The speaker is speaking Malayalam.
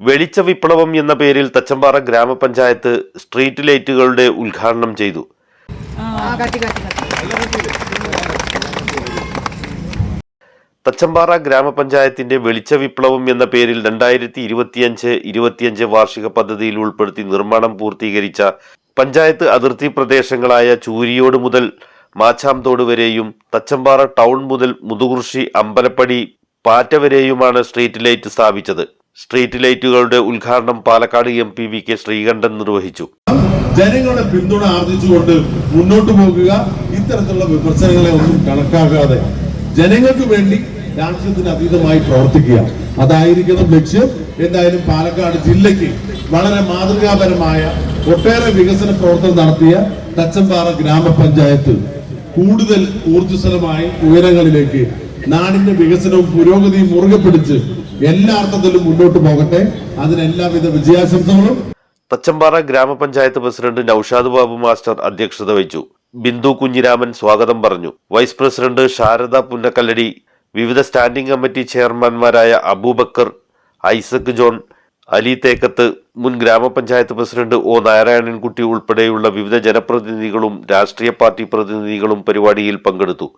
വെളിച്ച വിപ്ലവം എന്ന പേരിൽ തച്ചമ്പാറ ഗ്രാമപഞ്ചായത്ത് സ്ട്രീറ്റ് ലൈറ്റുകളുടെ ഉദ്ഘാടനം ചെയ്തു. തച്ചമ്പാറ ഗ്രാമപഞ്ചായത്തിന്റെ വെളിച്ച വിപ്ലവം എന്ന പേരിൽ രണ്ടായിരത്തി ഇരുപത്തിയഞ്ച് ഇരുപത്തിയഞ്ച് വാർഷിക പദ്ധതിയിൽ ഉൾപ്പെടുത്തി നിർമ്മാണം പൂർത്തീകരിച്ച പഞ്ചായത്ത് അതിർത്തി പ്രദേശങ്ങളായ ചൂരിയോട് മുതൽ മാച്ചാംതോട് വരെയും തച്ചമ്പാറ ടൗൺ മുതൽ മുതുകുർശി അമ്പലപ്പടി പാറ്റ വരെയുമാണ് സ്ട്രീറ്റ് ലൈറ്റ് സ്ഥാപിച്ചത്. സ്ട്രീറ്റ് ലൈറ്റുകളുടെ ഉദ്ഘാടനം Palakkad M P V K Sreekandan നിർവഹിച്ചു. ജനങ്ങളുടെ പിന്തുണ ആർജിച്ചുകൊണ്ട് മുന്നോട്ട് പോകുക ഇത്തരത്തിലുള്ള വിമർശനങ്ങളെ ഒന്നും കണക്കാക്കാതെ ജനങ്ങൾക്ക് വേണ്ടി രാഷ്ട്രീയത്തിന് അതീതമായി പ്രവർത്തിക്കുക. അതായിരിക്കണം ലക്ഷ്യം. എന്തായാലും പാലക്കാട് ജില്ലയ്ക്ക് വളരെ മാതൃകാപരമായ ഒട്ടേറെ വികസന പ്രവർത്തനം നടത്തിയ തച്ചമ്പാറ ഗ്രാമപഞ്ചായത്ത് കൂടുതൽ ഊർജസ്വലമായി ഉയരങ്ങളിലേക്ക് നാടിന്റെ വികസനവും പുരോഗതിയും മുറുകെ പിടിച്ച് എല്ലാ അർത്ഥത്തിലും മുന്നോട്ട് പോകട്ടെ. അതിന് എല്ലാവിധ വിജയാശംസകളും. തച്ചമ്പാറ ഗ്രാമപഞ്ചായത്ത് പ്രസിഡന്റ് നൌഷാദ് ബാബു മാസ്റ്റർ അധ്യക്ഷത വഹിച്ചു. ബിന്ദു കുഞ്ഞിരാമൻ സ്വാഗതം പറഞ്ഞു. വൈസ് പ്രസിഡന്റ് ശാരദ പുന്നക്കല്ലടി വിവിധ സ്റ്റാൻഡിംഗ് കമ്മിറ്റി ചെയർമാൻമാരായ അബൂബക്കർ ഐസക് ജോൺ അലി തേക്കത്ത് മുൻ ഗ്രാമപഞ്ചായത്ത് പ്രസിഡന്റ് ഒ നാരായണൻകുട്ടി ഉൾപ്പെടെയുള്ള വിവിധ ജനപ്രതിനിധികളും രാഷ്ട്രീയ പാർട്ടി പ്രതിനിധികളും പരിപാടിയിൽ പങ്കെടുത്തു.